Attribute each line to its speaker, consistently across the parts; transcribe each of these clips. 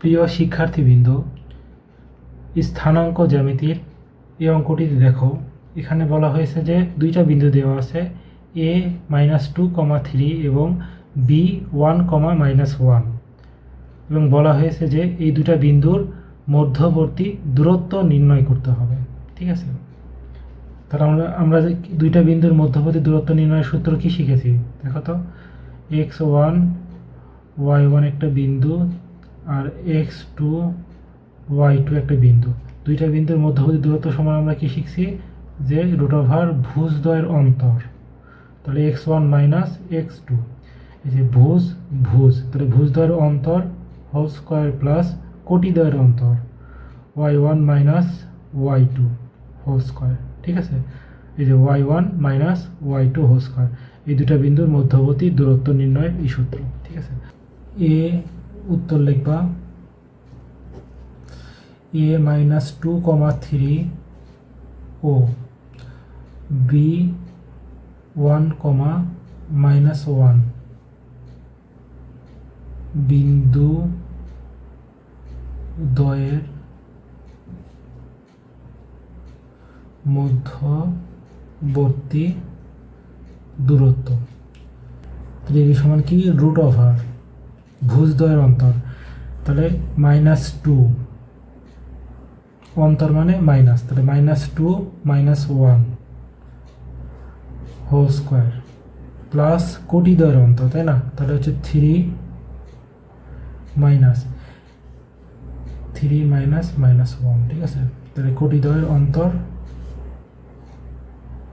Speaker 1: প্রিয় শিক্ষার্থীবৃন্দ স্থানাঙ্ক জ্যামিতির এই অঙ্কটিতে দেখো, এখানে বলা হয়েছে যে দুইটা বিন্দু দেওয়া আছে A minus two comma three এবং B one comma minus one এবং বলা হয়েছে যে এই দুটা বিন্দুর মধ্যবর্তী দূরত্ব নির্ণয় করতে হবে, ঠিক আছে? তাহলে আমরা আমরা যে দুইটা বিন্দুর মধ্যবর্তী দূরত্ব নির্ণয়ের সূত্র কি শিখেছি? দেখো তো এক্স ওয়ান ওয়াই ওয়ান একটা বিন্দু আর এক্স টু ওয়াই টু একটা বিন্দু। দুইটা বিন্দুর মধ্যবর্তী দূরত্ব সমান আমরা কি শিখছি? যে রুট ওভার ভুজদ্বয়ের অন্তর। তাহলে X one minus X two এই যে ভুজ ভুজ। তাহলে ভুজদ্বয়ের অন্তর হোল স্কোয়ার প্লাস কোটিদ্বয়ের অন্তর। Y one minus y two whole square ঠিক আছে? এই যে y one minus y two whole square এই দুটা বিন্দুর মধ্যবর্তী দূরত্ব নির্ণয়ের এই সূত্র। ঠিক আছে? এ উত্তর লিখবা। A minus two comma three O B one comma minus one বিন্দু দ্বয়ের মধ্যবর্তী দূরত্ব। এবি সমান কি? রুট ওভার ভুজদ্বয়ের অন্তর। তাহলে মাইনাস টু অন্তর মানে মাইনাস তাহলে minus two minus one whole square plus কোটি দ্বয়ের অন্তর, তাই না? তাহলে হচ্ছে three minus three minus minus one ঠিক আছে? তাহলে কোটি দ্বয়ের অন্তর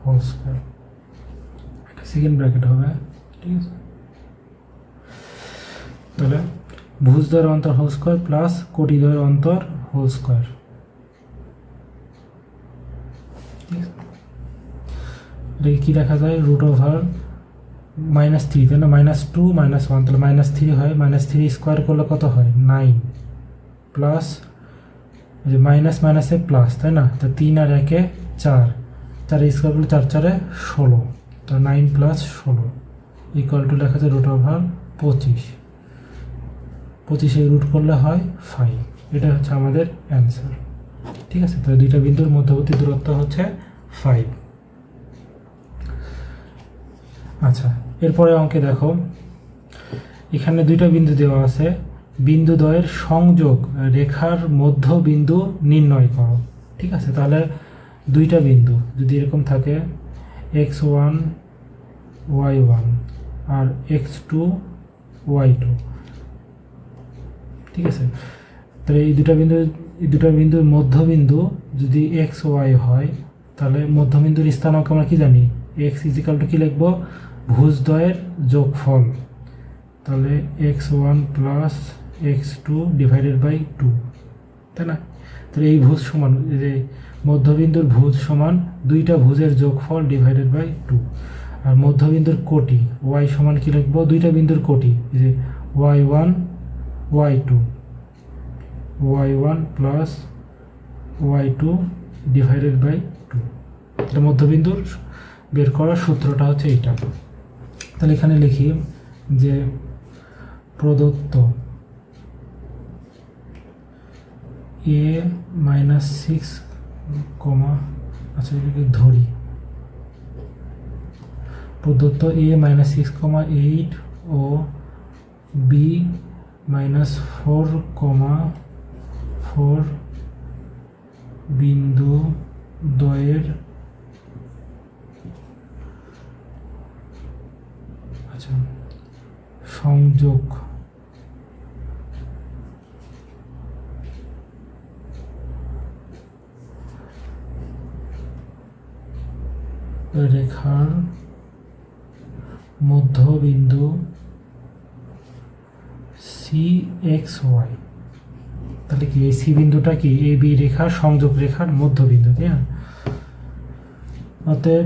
Speaker 1: হোল স্কোয়ার সেকেন্ড ব্র্যাকেট হবে, ঠিক আছে? তাহলে ভুজ দ্বয়ের অন্তর হোল স্কোয়ার প্লাস কোটি দ্বয়ের অন্তর হোল স্কোয়ার এটাকে কী দেখা যায়? রুট ওভার মাইনাস থ্রি তাই না মাইনাস টু মাইনাস ওয়ান তাহলে মাইনাস থ্রি হয়। মাইনাস থ্রি স্কোয়ার করলে কত হয়? নাইন প্লাস যে মাইনাস মাইনাসে প্লাস তাই না? তা তিন আর একে চার। চার স্কোয়ার করলে চার, চারে ষোলো। তা নাইন প্লাস ষোলো ইকুয়াল টু লেখা যায় রুট ওভার পঁচিশ। পঁচিশে রুট করলে হয় ফাইভ এটা হচ্ছে আমাদের অ্যান্সার ঠিক আছে? তাহলে দুইটা বিন্দুর মধ্যবর্তী দূরত্ব হচ্ছে ফাইভ আচ্ছা এরপরে অঙ্কে দেখো। এখানে দুইটা বিন্দু দেওয়া আছে। বিন্দু দ্বয়ের সংযোগ রেখার মধ্য বিন্দু নির্ণয় করো। ঠিক আছে? তাহলে দুইটা বিন্দু যদি এরকম থাকে এক্স ওয়ান ওয়াই ওয়ান আর এক্স টু ওয়াই টু ঠিক আছে? তাহলে এই দুটা বিন্দু, এই দুটা বিন্দুর মধ্যবিন্দু যদি এক্স ওয়াই হয়, তাহলে মধ্যবিন্দুর স্থানাঙ্ক আমরা কি জানি? এক্স ইজিক্যাল টু কী লিখব? ভুজদ্বয়ের যোগফল। তাহলে x one plus x two divided by two তাই না? তাহলে এই ভুজ সমান, এই যে মধ্যবিন্দুর ভুজ সমান দুইটা ভুজের যোগফল ডিভাইডেড বাই টু আর মধ্যবিন্দুর কোটি ওয়াই সমান কী লিখব? দুইটা বিন্দুর কোটি, এই যে y one y two y one plus y two divided by two এটা মধ্যবিন্দুর বের করার সূত্রটা হচ্ছে এইটা। তাহলে এখানে লিখি যে প্রদত্ত এ মাইনাস সিক্স কমা আচ্ছা এটাকে ধরি। প্রদত্ত A minus six comma eight O B minus four comma four বিন্দু দ্বয়ের আচ্ছা সংযোগ। রেখার মধ্যবিন্দু সি এক্স ওয়াই তাহলে কি এই সি বিন্দুটা কি এ বি রেখার সংযোগ রেখার মধ্যবিন্দু, তাই না? অতএব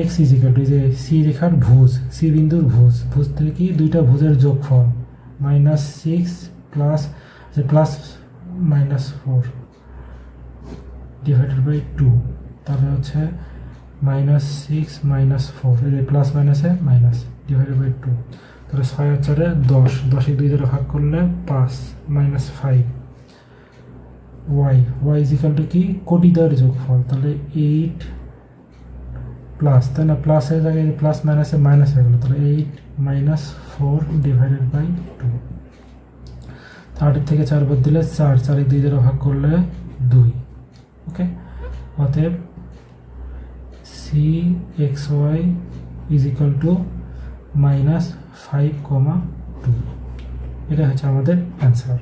Speaker 1: এক্স ইজিক্যাল টু যে সি রেখার ভুজ সি বিন্দুর ভুজ ভুজ থেকে কি দুইটা ভুজের যোগফল? মাইনাস সিক্স প্লাস যে plus minus four divided by two তাহলে হচ্ছে minus six minus four plus মাইনাসে মাইনাস ডিভাইডেড বাই টু তাহলে ছয় আর চারে দশ দশে দুই দ্বারা ভাগ করলে পাঁচ minus five y y is equal to কি? কোটি কোটিদার যোগফল। তাহলে এইট প্লাস তাই না? প্লাসের জায়গায় প্লাস মাইনাসে মাইনাস হয়ে গেলো, তাহলে eight minus four divided by two আটের থেকে চার বাদ দিলে চার, চারে দুই দ্বারা ভাগ করলে দুই। ওকে? অতএব C x y is equal to minus five comma two. এটা হচ্ছে আমাদের অ্যান্সার